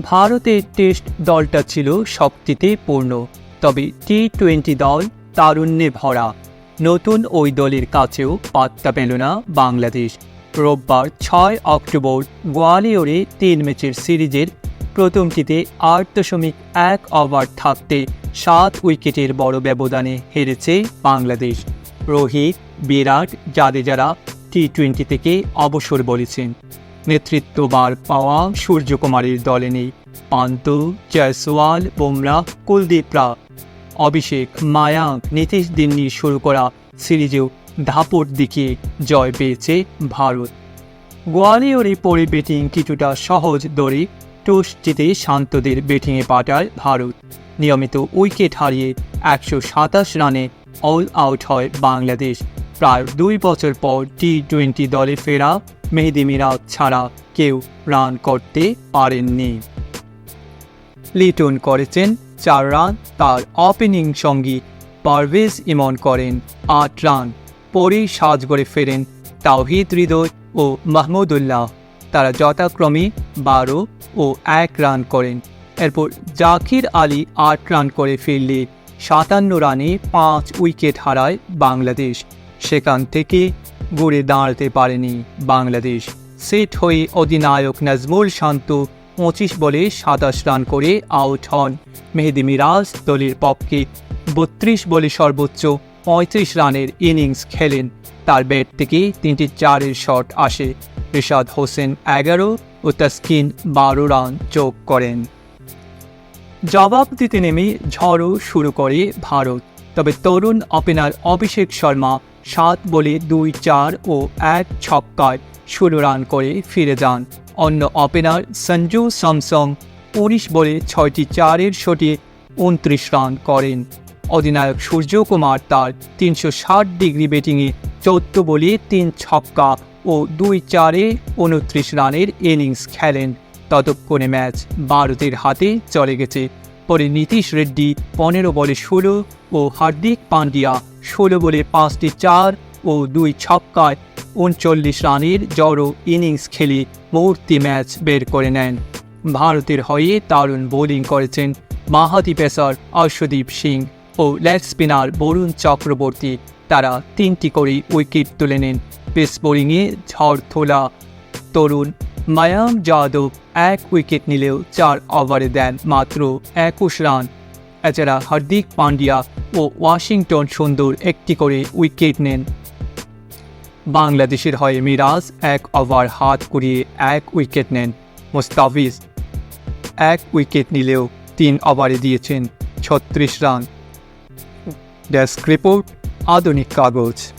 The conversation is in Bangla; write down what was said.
ভারতের টেস্ট দলটা ছিল শক্তিতে পূর্ণ, তবে টি টোয়েন্টি দল তারুণ্যে ভরা। নতুন ওই দলের কাছেও পাত্তা পেল না বাংলাদেশ। রোববার ছয় অক্টোবর গোয়ালিয়রে তিন ম্যাচের সিরিজের প্রথমটিতে আট দশমিক এক ওভার থাকতে সাত উইকেটের বড় ব্যবধানে হেরেছে বাংলাদেশ। রোহিত, বিরাট, জাদেজারা টি টোয়েন্টি থেকে অবসর বলেছেন। নেতৃত্ববার পাওয়া সূর্যকুমারের দলে নেই পান্ত, জয়সওয়াল, বুমরা, কুলদীপরা। অভিষেক মায়াঙ্ক নীতিশ দিন শুরু করা সিরিজেও ধাপট দেখিয়ে জয় পেয়েছে ভারত। গোয়ালিয়রে পরে ব্যাটিং কিছুটা সহজ দরে টস জিতে শান্তদের ব্যাটিংয়ে পাঠায় ভারত। নিয়মিত উইকেট হারিয়ে একশো সাতাশ রানে অল আউট হয় বাংলাদেশ। প্রায় দুই বছর পর টি টোয়েন্টি দলে ফেরা মেহেদি মিরাজ ছাড়া কেউ রান করতে পারেননি। লিটন করেছেন চার রান, তার ওপেনিং সঙ্গী পারভেজ ইমন করেন আট রান। পরেই সাজগড়ে ফেরেন তাওহিদ হৃদয় ও মাহমুদুল্লাহ তারা যথাক্রমে বারো ও এক রান করেন। এরপর জাকির আলী আট রান করে ফিরলে সাতান্ন রানে পাঁচ উইকেট হারায় বাংলাদেশ। সেখান থেকে ঘুরে দাঁড়াতে পারেনি বাংলাদেশ। সেট হয়ে অধিনায়ক নাজমুল শান্ত পঁচিশ বলে সাতাশ রান করে আউট হন। মেহেদি মিরাজ দলের পক্ষে বত্রিশ বলে সর্বোচ্চ পঁয়ত্রিশ রানের ইনিংস খেলেন। তার ব্যাট থেকে তিনটি চারের শট আসে। রিশাদ হোসেন এগারো ও তাসকিন বারো রান যোগ করেন। জবাব দিতে নেমে ঝড়ও শুরু করে ভারত। তবে তরুণ ওপেনার অভিষেক শর্মা সাত বলে দুই, চার ও এক ছক্কায় ষোলো রান করে ফিরে যান। অন্য ওপেনার সঞ্জু স্যামসং উনিশ বলে ছয়টি চারের শটে উনত্রিশ রান করেন। অধিনায়ক সূর্যকুমার তার তিনশো ষাট ডিগ্রি ব্যাটিংয়ে চোদ্দ বলে তিন ছক্কা ও দুই, চারে উনত্রিশ রানের ইনিংস খেলেন। ততক্ষণে ম্যাচ ভারতের হাতে চলে গেছে। পরে নীতিশ রেড্ডি পনেরো বলে ষোলো ও হার্দিক পান্ডিয়া ষোলো বলে পাঁচটি চার ও দুই ছক্কায় উনচল্লিশ রানের জড়ো ইনিংস খেলে মুহূর্তে ম্যাচ বের করে নেন। ভারতের হয়ে দারুণ বোলিং করেছেন মাহাতি পেসার অর্শদীপ সিং ও লেগ স্পিনার বরুণ চক্রবর্তী। তারা তিনটি করে উইকেট তুলে নেন। পেস বোলিংয়ে ঝড় তোলা তরুণ মায়াঙ্ক যাদব এক উইকেট নিলেও চার ওভারে দেন মাত্র একুশ রান। এছাড়া হার্দিক পান্ডিয়া ও ওয়াশিংটন সুন্দর একটি করে উইকেট নেন। বাংলাদেশের হয়ে মিরাজ এক ওভার হাত করিয়ে এক উইকেট নেন মোস্তাফিজ। এক উইকেট নিলেও তিন ওভারে দিয়েছেন ছত্রিশ রান। ডেস্ক রিপোর্ট, আধুনিক কাগজ।